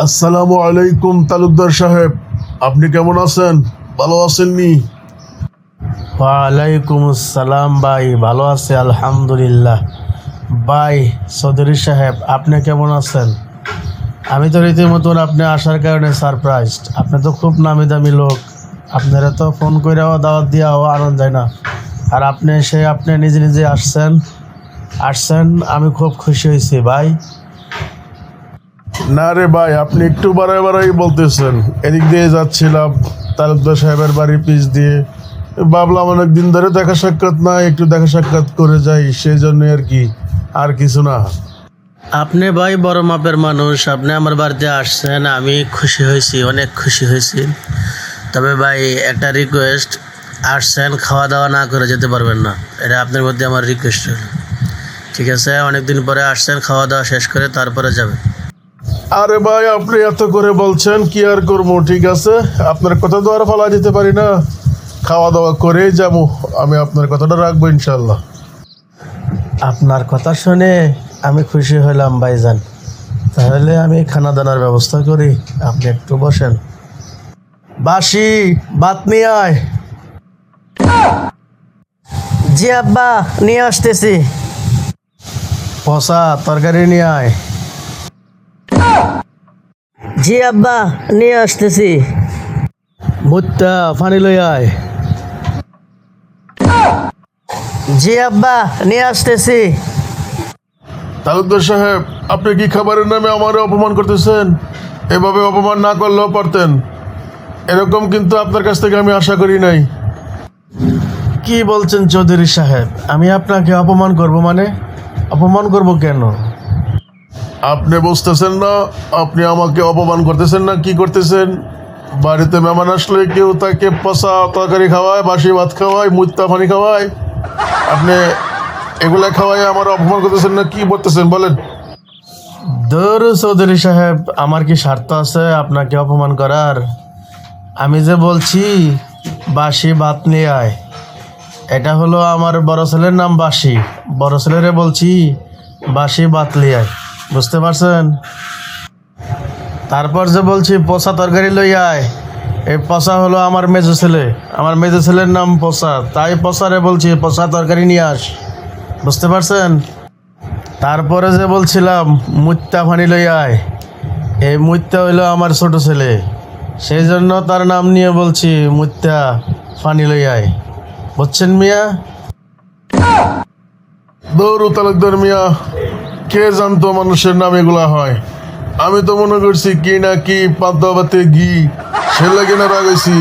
আসসালামু আলাইকুম তালুকদার সাহেব। আপনি কেমন আছেন? ভালো আছেননি? ওয়ালাইকুম আসসালাম ভাই, ভালো আছে, আলহামদুলিল্লাহ। ভাই চৌধুরী সাহেব, আপনি কেমন আছেন? আমি তো রীতিমতন আপনি আসার কারণে সারপ্রাইজড আপনি তো খুব নামি দামি লোক। আপনারা তো ফোন করেও দাওয়াত দেওয়াও আনন্দ যায় না। আর আপনি এসে আপনি নিজে নিজে আসছেন আসছেন, আমি খুব খুশি হয়েছি ভাই। না রে ভাই, আপনি একটু বাড়াই বাড়াই বলতেছেন। এদিক দিয়ে যাচ্ছিলাম, তালুকদার সাহেবের বাড়ির পিছ দিয়ে। ভাবলাম অনেক দিন ধরে দেখা সাক্ষাৎ নাই, একটু দেখা সাক্ষাৎ করে যাই, সেই জন্য আর কি, আর কিছু না। আপনি ভাই বড় মাপের মানুষ, আপনি আমার বাড়িতে আসছেন, আমি খুশি হয়েছি, অনেক খুশি হয়েছি। তবে ভাই, একটা রিকোয়েস্ট আসছেন খাওয়া দাওয়া না করে যেতে পারবেন না। এটা আপনার মধ্যে আমার রিকোয়েস্ট ঠিক আছে অনেক দিন পরে আসছেন খাওয়া দাওয়া শেষ করে তারপরে যাবেন। আরে ভাই, আপনি এত করে বলছেন, কি আর করব, ঠিক আছে? আপনার কথা তো আর ফলা যেতে পারি না। খাওয়া দাওয়া করেই যাব। আমি আপনার কথাটা রাখব ইনশাল্লাহ আপনার কথা শুনে আমি খুশি হলাম, ভাইজান। তাহলে আমি খানা দানার ব্যবস্থা করি। আপনি একটু বসেন। বাসি বাত নিয়ে আয়। জি আব্বা, নিয়ে আসতেছি। পচা তরকারি নিয়ে আয়। জি আব্বা নিয়ে আসতেছি। মুত্তা ফানি লই আয়। জি আব্বা নিয়ে আসতেছি। তালুকদার সাহেব আপনি কি খাবারের নামে আমারে অপমান করতেছেন? এভাবে অপমান না করলেও পারতেন। এরকম কিন্তু আপনার কাছ থেকে আমি আশা করি নাই। কি বলছেন চৌধুরী সাহেব? আমি আপনাকে অপমান করব মানে? অপমান করব কেন? আপনি বুঝতেছেন না, আপনি আমাকে অপমান করতেছেন না, কি করতেছেন? বাড়িতে মেহমান আসলে কেউ তাকে পচা তরকারি খাওয়ায়, বাসি ভাত খাওয়ায়, মুত্তা পানি খাওয়ায়। আপনি এগুলা খাওয়াই আমার অপমান করতেছেন না, কি বলতেছেন, বলেন। দৌড় চৌধুরী সাহেব, আমার কি স্বার্থ আছে আপনাকে অপমান করার? আমি যে বলছি, বাসি ভাত নিয়ে আয়। এটা হলো আমার বড় ছেলের নাম বাসি। বড় ছেলেরে বলছি, বাসি আয়। বুঝতে পারছেন? তারপর যে বলছি পচা তরকারি লই আয়। এই পচা হলো আমার মেজো ছেলে। আমার মেজো ছেলের নাম পচা তাই পচারে বলছি পচা তরকারি নিয়ে আস। বুঝতে পারছেন? তারপরে যে বলছিলাম, মুত্তা ফানি লই আয়। এই মুত্তা হইল আমার ছোট ছেলে। সেই জন্য তার নাম নিয়ে বলছি, মুত্তা ফানি লই আয়। বুঝছেন মিয়া? দৌড় তালুকদার মিয়া। কে জানতো মানুষের নাম এগুলা হয়? আমি তো মনে করছি কি না কি বাতে ঘি সে লাগে না রাগাইছি।